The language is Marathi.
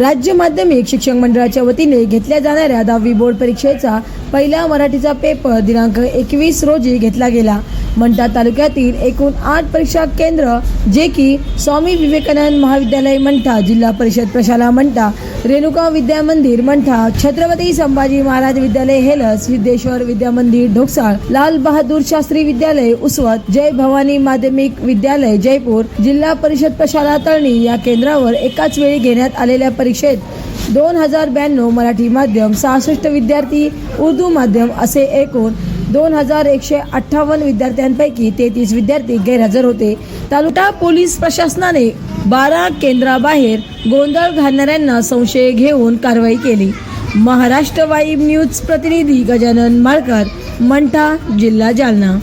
राज्य माध्यमिक शिक्षण मंडळाच्या वतीने घेतल्या जाणाऱ्या दहावी बोर्ड परीक्षेचा पहिला मराठीचा पेपर दिनांक एकवीस रोजी घेतला गेला. मंठा तालुक्यातील एकूण आठ परीक्षा केंद्र जे की स्वामी विवेकानंद महाविद्यालय मंठा जिल्हा परिषद प्रशाला मंठा रेणुका विद्या मंदिर मंठा छत्रपती संभाजी महाराज विद्यालय हेलस सिद्धेश्वर विद्या मंदिर ढोकसाळ लाल बहादूर शास्त्री विद्यालय उसवत जय भवानी माध्यमिक विद्यालय जयपूर जिल्हा परिषद प्रशाला तळणी या केंद्रावर एकाच वेळी घेण्यात आलेल्या परीक्षेत दोन हजार ब्याण्णव मराठी माध्यम सहासष्ट विद्यार्थी उर्दू माध्यम असे एकूण दोन हजार एकशे अठ्ठावन्न विद्यार्थ्यांपैकी तेहतीस विद्यार्थी गैरहजर होते. तालुका पोलीस प्रशासनाने बारा केंद्राबाहेर गोंधळ घालणाऱ्यांना संशय घेऊन कारवाई केली. महाराष्ट्र वाईब न्यूज प्रतिनिधी गजानन माळकर मंठा जिल्हा जालना.